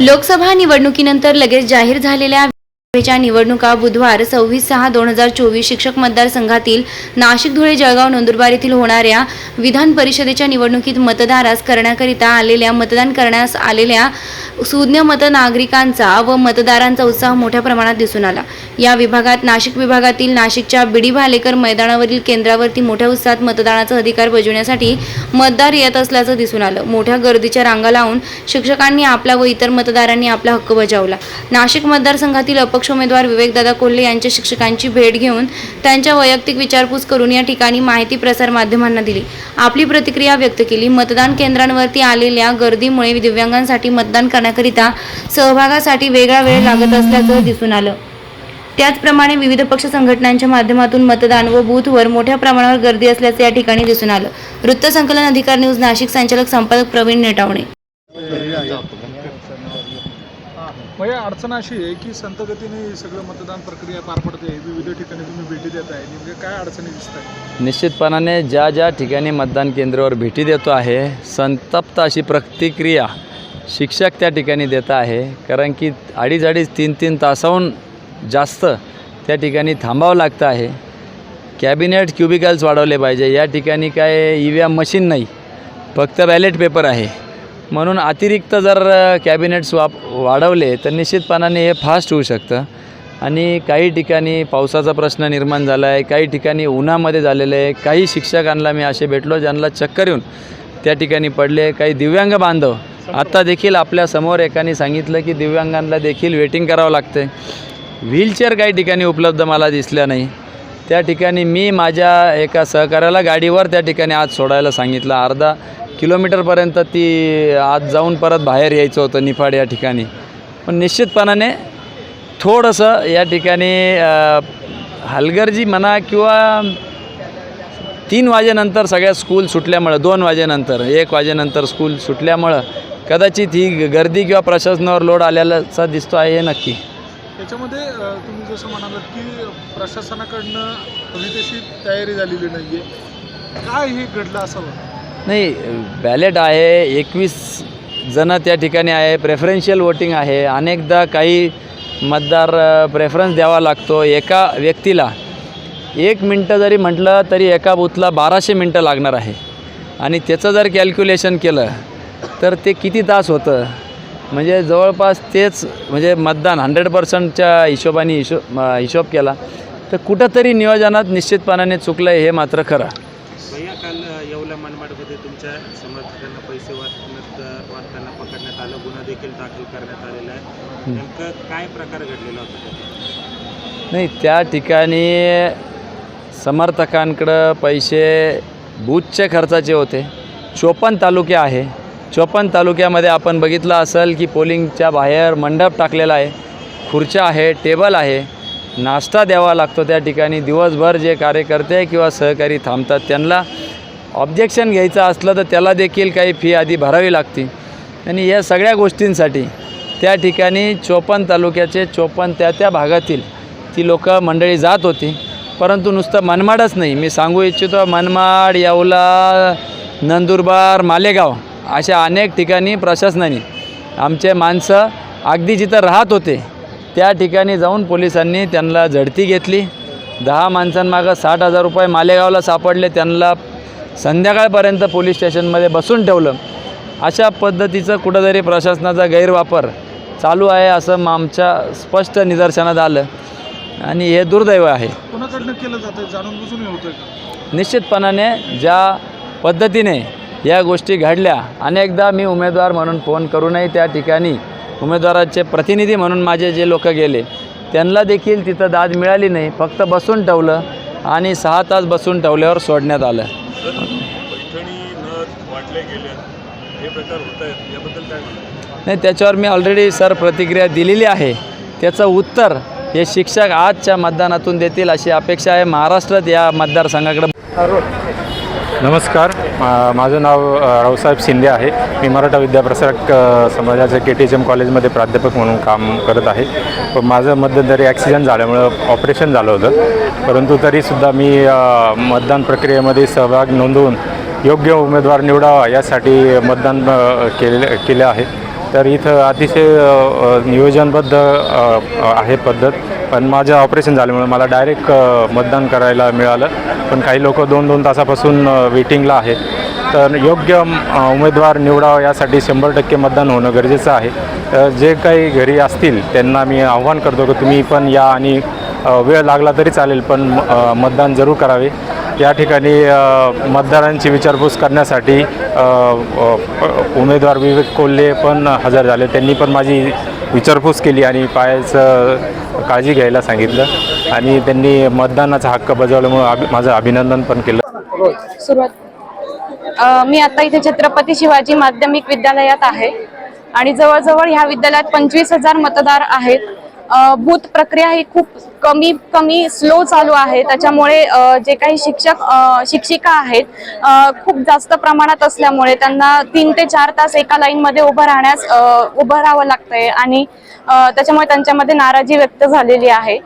लोकसभा निवडणुकीनंतर लगेच जाहीर झालेल्या विधानसभेच्या निवडणुका बुधवार सव्वीस सहा दोन हजार चोवीस शिक्षक मतदारसंघातील नाशिक धुळे जळगाव नंदुरबार येथील होणाऱ्या विधान परिषदेच्या निवडणुकीत मतदारास करण्याकरिता आलेल्या मतदान करण्यास आलेल्या सुज्ञ मत नागरिकांचा व मतदारांचा उत्साह मोठ्या प्रमाणात दिसून आला. या विभागात नाशिक विभागातील नाशिकच्या बिडी भालेकर मैदानावरील केंद्रावरती मोठ्या उत्साहात मतदानाचा अधिकार बजवण्यासाठी मतदार येत असल्याचं दिसून आलं. मोठ्या गर्दीच्या रांगा लावून शिक्षकांनी आपला व इतर मतदारांनी आपला हक्क बजावला. नाशिक मतदारसंघातील अपक्ष उमेदवार विवेकदादा कोल्हे यांच्या शिक्षकांची भेट घेऊन त्यांच्या वैयक्तिक विचारपूस करून या ठिकाणी माहिती प्रसार माध्यमांना दिली. आपली प्रतिक्रिया व्यक्त केली. मतदान केंद्रांवरती आलेल्या गर्दीमुळे दिव्यांगांसाठी मतदान करण्याकरिता सहभागासाठी वेगळा वेळ लागत असल्याचं दिसून आलं. त्याचप्रमाणे विविध पक्ष संघटनांच्या माध्यमातून मतदान व बूथवर मोठ्या प्रमाणावर गर्दी असल्याचे या ठिकाणी दिसून आलं. वृत्तसंकलन अधिकार न्यूज नाशिक संचालक संपादक प्रवीण नेटावणे. म्हणजे अडचण अशी आहे की संत गतीने सगळं मतदान प्रक्रिया पार पडते विविध ठिकाणी तुम्ही भेटी देत आहे नेमके काय अडचणी दिसत निश्चितपणाने ज्या ज्या ठिकाणी मतदान केंद्रावर भेटी देतो आहे संतप्त अशी प्रतिक्रिया शिक्षक त्या ठिकाणी देत आहे. कारण की अडीच अडीच तीन तीन तासाहून जास्त त्या ठिकाणी थांबावं लागतं आहे. कॅबिनेट क्युबिकल्स वाढवले पाहिजे. या ठिकाणी काय ई व्ही एम मशीन नाही फक्त बॅलेट पेपर आहे. म्हणून अतिरिक्त जर कॅबिनेट्स वाप वाढवले तर निश्चितपणाने हे फास्ट होऊ शकतं. आणि काही ठिकाणी पावसाचा प्रश्न निर्माण झाला आहे काही ठिकाणी उन्हामध्ये झालेलं आहे काही शिक्षकांना मी असे भेटलो ज्यांना चक्कर येऊन त्या ठिकाणी पडले काही दिव्यांग बांधव. आत्ता देखील आपल्यासमोर एकाने सांगितलं की दिव्यांगांना देखील वेटिंग करावं लागतं आहे व्हीलचेअर काही ठिकाणी उपलब्ध मला दिसल्या नाही. त्या ठिकाणी मी माझ्या एका सहकाऱ्याला गाडीवर त्या ठिकाणी आज सोडायला सांगितलं. अर्धा किलोमीटरपर्यंत ती आत जाऊन परत बाहेर यायचं होतं निफाड या ठिकाणी. पण निश्चितपणाने थोडंसं या ठिकाणी हलगर्जी म्हणा किंवा तीन वाजेनंतर सगळ्या स्कूल सुटल्यामुळं दोन वाजेनंतर एक वाजेनंतर स्कूल सुटल्यामुळं कदाचित ही गर्दी किंवा प्रशासनावर लोड आलेलाचा दिसतो आहे हे नक्की. त्याच्यामध्ये तुम्ही जसं म्हणालात की प्रशासनाकडनं हवी तशी तयारी झालेली नाही आहे काय हे घडलं असावं नाही बॅलेट आहे एकवीस जणं त्या ठिकाणी आहे प्रेफरन्शियल वोटिंग आहे. अनेकदा काही मतदार प्रेफरन्स द्यावा लागतो एका व्यक्तीला. एक मिनटं जरी म्हटलं तरी एका बूथला बाराशे मिनटं लागणार आहे. आणि त्याचं जर कॅल्क्युलेशन केलं तर ते किती तास होतं? म्हणजे जवळपास तेच म्हणजे मतदान हंड्रेड पर्सेंटच्या हिशोबाने हिशोब हिशोब केला तर कुठंतरी नियोजनात निश्चितपणाने चुकलं आहे हे मात्र खरं. तुमच्या समर्थकांना पैसे वाटण्यात वाटताना पकडण्यात आलं. गुन्हा देखील दाखल करण्यात आलेला आहे. नेमकं काय प्रकार घडलेला होता? नाही त्या ठिकाणी समर्थकांकडं पैसे बूथचे खर्चाचे होते. चोपन्न तालुके आहे. चोपन्न तालुक्यामध्ये आपण बघितलं असेल की पोलिंगच्या बाहेर मंडप टाकलेला आहे. खुर्च्या आहे टेबल आहे. नाश्ता द्यावा लागतो त्या ठिकाणी. दिवसभर जे कार्यकर्ते किंवा सहकारी थांबतात त्यांना. ऑब्जेक्शन घ्यायचं असलं तर त्याला देखील काही फी आधी भरावी लागते. आणि या सगळ्या गोष्टींसाठी त्या ठिकाणी चोपन्न तालुक्याचे चोपन्न त्या त्या भागातील ती लोक मंडळी जात होती. परंतु नुसतं मनमाडच नाही. मी सांगू इच्छितो मनमाड येवला नंदुरबार मालेगाव अशा अनेक ठिकाणी प्रशासनाने आमचे माणसं अगदी जिथं राहत होते त्या ठिकाणी जाऊन पोलिसांनी त्यांना झडती घेतली. दहा माणसांमागं साठ हजार रुपये मालेगावला सापडले. त्यांना संध्याकाळपर्यंत पोलीस स्टेशनमध्ये बसून ठेवलं. अशा पद्धतीचं कुठंतरी प्रशासनाचा गैरवापर चालू आहे असं आमच्या स्पष्ट निदर्शनात आलं. आणि हे दुर्दैव आहे. कोणाकडनं केलं जातं जाणून बुजून होतं का? निश्चितपणाने ज्या पद्धतीने या गोष्टी घडल्या अनेकदा मी उमेदवार म्हणून फोन करूनही त्या ठिकाणी उमेदवाराचे प्रतिनिधी म्हणून माझे जे लोक गेले त्यांना देखील तिथं दाद मिळाली नाही. फक्त बसून ठेवलं आणि सहा तास बसून ठेवल्यावर सोडण्यात आलं. पैठणी नथ वाटले गेले हे प्रकार होत आहेत. याबद्दल काय म्हणतात नाही त्याच्यावर मी ऑलरेडी सर प्रतिक्रिया दिलेली आहे. त्याचं उत्तर हे शिक्षक आजच्या मतदानातून देतील अशी अपेक्षा आहे. महाराष्ट्रात या मतदारसंघाकडे नमस्कार. माझं नाव रावसाहेब शिंदे आहे. मी मराठा विद्याप्रसारक समाजाच्या के टी एच एम कॉलेजमध्ये प्राध्यापक म्हणून काम करत आहे. पण माझं मध्यंतरी ॲक्सिडेंट झाल्यामुळं ऑपरेशन झालं होतं. परंतु तरीसुद्धा मी मतदान प्रक्रियेमध्ये सहभाग नोंदवून योग्य उमेदवार निवडावा यासाठी मतदान केले केले आहे. तर इथं अतिशय नियोजनबद्ध आहे पद्धत. पण माझं ऑपरेशन झाल्यामुळे मला डायरेक्ट मतदान करायला मिळालं. पण काही लोक दोन दोन तासापासून वेटिंगला आहेत. तर योग्य उमेदवार निवडावा यासाठी शंभर टक्के मतदान होणं गरजेचं आहे. तर जे काही घरी असतील त्यांना मी आव्हान करतो की तुम्ही पण या आणि वेळ लागला तरी चालेल पण मतदान जरूर करावे. या ठिकाणी मतदारांची विचारपूस करण्यासाठी उमेदवार विवेक कोल्हे पण हजर झाले. त्यांनी पण माझी विचारपूस केली आणि पायाचं काळजी घ्यायला सांगितलं. आणि त्यांनी मतदानाचा हक्क बजावल्यामुळे माझं अभिनंदन पण केलं. सुरुवात. मी आता इथे छत्रपती शिवाजी माध्यमिक विद्यालयात आहे. आणि जवळजवळ ह्या विद्यालयात पंचवीस हजार मतदार आहेत. भूत प्रक्रिया ही खूप कमी कमी स्लो चालू आहे. त्याच्यामुळे जे काही शिक्षक शिक्षिका आहेत खूप जास्त प्रमाणात असल्यामुळे त्यांना तीन ते चार तास एका लाईनमध्ये उभं राहण्यास उभं राहावं लागतंय. आणि त्याच्यामुळे त्यांच्यामध्ये नाराजी व्यक्त झालेली आहे.